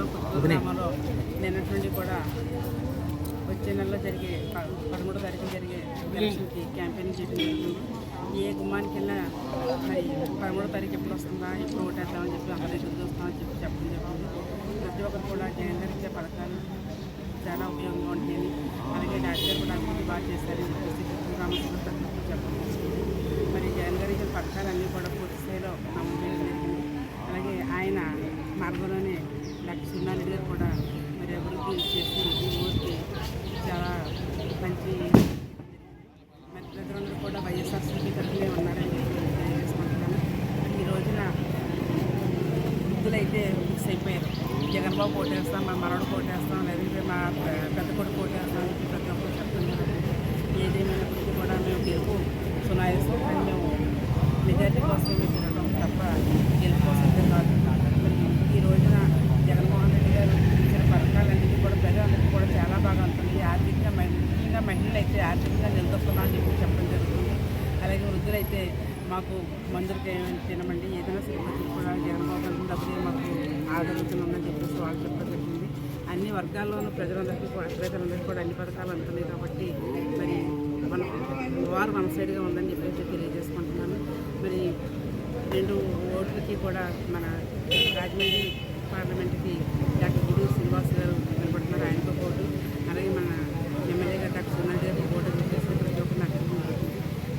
మండలం పుత్తూరు గ్రామంలో నిన్నటి నుండి కూడా వచ్చే నెలలో జరిగే పదమూడో తారీఖు జరిగే ఎలక్షన్కి క్యాంపెయినింగ్ చేయడం జరుగుతుంది ఏ గుమ్మానికి వెళ్ళినా మరి పదమూడో తారీఖు ఎప్పుడు వస్తుందా ఎప్పుడు ఓటేద్దామని చెప్పి అందరూ ఎదురు చూస్తామని చెప్పి చెప్పడం జరుగుతుంది ప్రతి ఒక్కరు కూడా జగన్ ఇచ్చే పథకాలు చాలా ఉపయోగంగా ఉంటాయని అలాగే డాక్టర్ కూడా అభివృద్ధి బాగా చేశారని చెప్పేసి గ్రామస్తులు చెప్పడం జరిగింది. మరి జగన్ గారి ఇచ్చిన పథకాలన్నీ కూడా పూర్తి స్థాయిలో అమలు చేయడం జరిగింది అలాగే ఆయన మార్గంలోనే డాక్టర్ సున్నారెడ్డి గారు కూడా మరి అభివృద్ధి చేసి ఈ ఊరికి చాలా మంచి మరి ప్రజలందరూ కూడా వైఎస్ఆర్సీపీ తరఫునే ఉన్నారని చెప్పి తెలియజేసుకుంటున్నాను మరి ఈ రోజున అయితే ఫిక్స్ అయిపోయారు. జగన్ బాబు ఓటేస్తాం మా మనవడు ఓటేస్తాం లేదంటే మా పెద్ద కొడుకు ఓటేస్తాం ప్రతి ఒక్కరు చెప్తున్నారు. ఏదేమైనప్పటికీ కూడా మేము గెలుపు సునాయాసం కానీ మేము మెజార్టీ కోసం మేము తినడం తప్ప గెలుపు కోసం అయితే ఈ రోజున జగన్మోహన్ రెడ్డి గారు ఇచ్చిన పథకాలన్నింటినీ కూడా ప్రజలందరికీ కూడా చాలా బాగా ఉంటుంది ఆర్థికంగా ముఖ్యంగా మహిళలు అయితే ఆర్థికంగా నిలదొస్తున్నామని చెప్పి చెప్పడం జరుగుతుంది అలాగే వృద్ధులైతే మాకు మందులకి ఏమైనా తినమండి ఏదైనా సరే కూడా జగన్మోహన్ డబ్బులు మాకు ఆదరుగుతుందని చెప్పేసి వాళ్ళు చెప్పడం జరిగింది. అన్ని వర్గాల్లోనూ ప్రజలందరికీ కూడా ప్రజలందరికీ కూడా అన్ని పథకాలు అందుతున్నాయి కాబట్టి మరి మన వారు మన సైడ్గా ఉందని చెప్పేసి తెలియజేసుకుంటున్నాను. మరి రెండు ఓట్లకి కూడా మన రాజమండ్రి పార్లమెంట్కి డాక్టర్ గుడు శ్రీనివాస్ గారు నిలబడుతున్నారు. ఆయనతో ఓటు. అలాగే మన ఎమ్మెల్యేగా డాక్టర్ సున్నారెడ్డి గారికి ఓటు. చెప్పేసి ప్రతి ఒక్కరు నాకు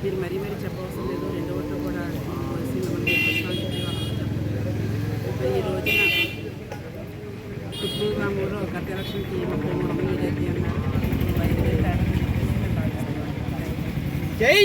మీరు మరీ మరీ చెప్పవలసింది లేదు రెండు ఓట్లు కూడా వేసి మిమ్మల్ని గెలిపిస్తామని చెప్పి వాళ్ళందరూ చెప్పడం జరిగింది. మరి ఈ రోజున పుత్తూరు గ్రామంలో గత ఎలక్షన్కి ముప్పై మూడు మంది మెజార్టీ అన్నారు జై